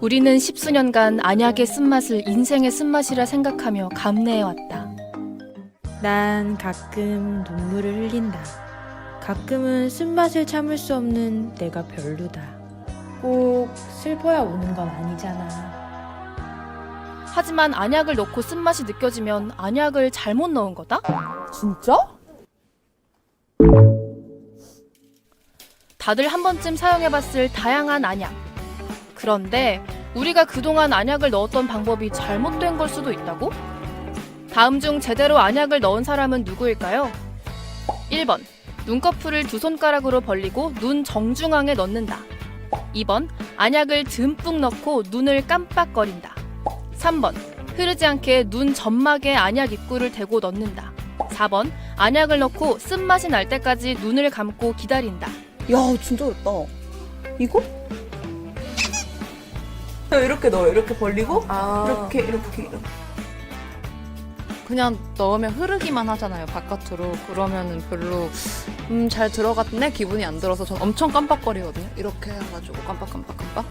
우리는 십수년간 안약의 쓴맛을 인생의 쓴맛이라 생각하며 감내해왔다. 난 가끔 눈물을 흘린다. 가끔은 쓴맛을 참을 수 없는 내가 별로다. 꼭 슬퍼야 오는 건 아니잖아. 하지만 안약을 넣고 쓴맛이 느껴지면 안약을 잘못 넣은 거다? 진짜? 다들 한 번쯤 사용해봤을 다양한 안약. 그런데 우리가 그동안 안약을 넣었던 방법이 잘못된 걸 수도 있다고? 다음 중 제대로 안약을 넣은 사람은 누구일까요? 1번. 눈꺼풀을 두 손가락으로 벌리고 눈 정중앙에 넣는다. 2번. 안약을 듬뿍 넣고 눈을 깜빡거린다. 3번. 흐르지 않게 눈 점막에 안약 입구를 대고 넣는다. 4번. 안약을 넣고 쓴맛이 날 때까지 눈을 감고 기다린다. 야 진짜 어렵다. 이거? 이렇게 넣어. 이렇게 벌리고 아, 이렇게 이렇게 이렇게. 그냥 넣으면 흐르기만 하잖아요 바깥으로. 그러면은 별로 음 잘 들어갔네? 기분이 안 들어서 전 엄청 깜빡거리거든요. 이렇게 해가지고 깜빡깜빡깜빡.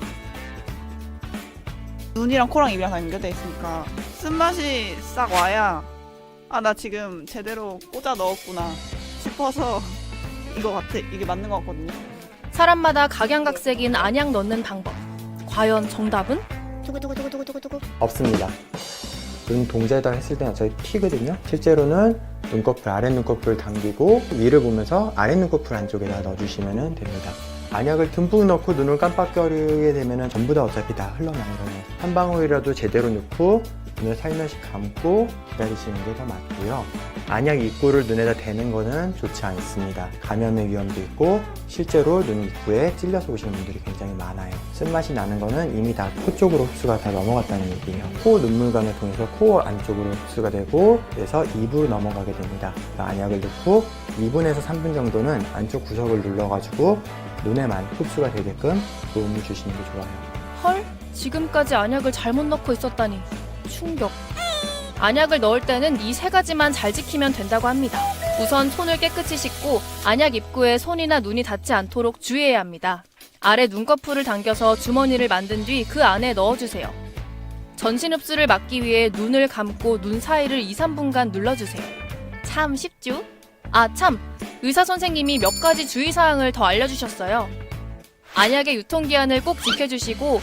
눈이랑 코랑 입이랑 다 연결돼 있으니까 쓴맛이 싹 와야 아 나 지금 제대로 꽂아 넣었구나 싶어서 이거 같아. 이게 맞는 것 같거든요. 사람마다 각양각색인 안약 넣는 방법. 과연 정답은? 없습니다. 눈 동자에다 했을 때는 저희 T거든요. 실제로는 눈꺼풀, 아래 눈꺼풀 당기고 위를 보면서 아래 눈꺼풀 안쪽에다 넣어주시면 됩니다. 안약을 듬뿍 넣고 눈을 깜빡거리게 되면 전부 다 어차피 다 흘러나오거든요. 한 방울이라도 제대로 넣고 눈을 살며시 감고 기다리시는 게 더 맞고요. 안약 입구를 눈에다 대는 거는 좋지 않습니다. 감염의 위험도 있고 실제로 눈 입구에 찔려서 오시는 분들이 굉장히 많아요. 쓴맛이 나는 거는 이미 다 코 쪽으로 흡수가 다 넘어갔다는 얘기예요. 코 눈물관을 통해서 코 안쪽으로 흡수가 되고 그래서 입으로 넘어가게 됩니다. 그러니까 안약을 넣고 2분에서 3분 정도는 안쪽 구석을 눌러가지고 눈에만 흡수가 되게끔 도움을 주시는 게 좋아요. 헐? 지금까지 안약을 잘못 넣고 있었다니. 충격. 안약을 넣을 때는 이 세 가지만 잘 지키면 된다고 합니다. 우선 손을 깨끗이 씻고 안약 입구에 손이나 눈이 닿지 않도록 주의해야 합니다. 아래 눈꺼풀을 당겨서 주머니를 만든 뒤 그 안에 넣어주세요. 전신 흡수를 막기 위해 눈을 감고 눈 사이를 2, 3분간 눌러주세요. 참 쉽죠? 아, 참! 의사 선생님이 몇 가지 주의사항을 더 알려주셨어요. 안약의 유통기한을 꼭 지켜주시고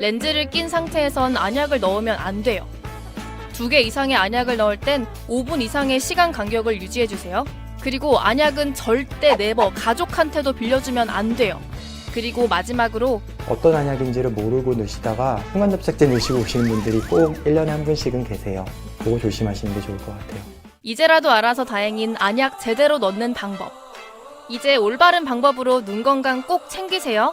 렌즈를 낀 상태에선 안약을 넣으면 안 돼요. 두 개 이상의 안약을 넣을 땐 5분 이상의 시간 간격을 유지해주세요. 그리고 안약은 절대 네버 가족한테도 빌려주면 안 돼요. 그리고 마지막으로 어떤 안약인지를 모르고 넣으시다가 순간접착제 넣으시고 오시는 분들이 꼭 1년에 한 분씩은 계세요. 그거 조심하시는 게 좋을 것 같아요. 이제라도 알아서 다행인 안약 제대로 넣는 방법. 이제 올바른 방법으로 눈 건강 꼭 챙기세요.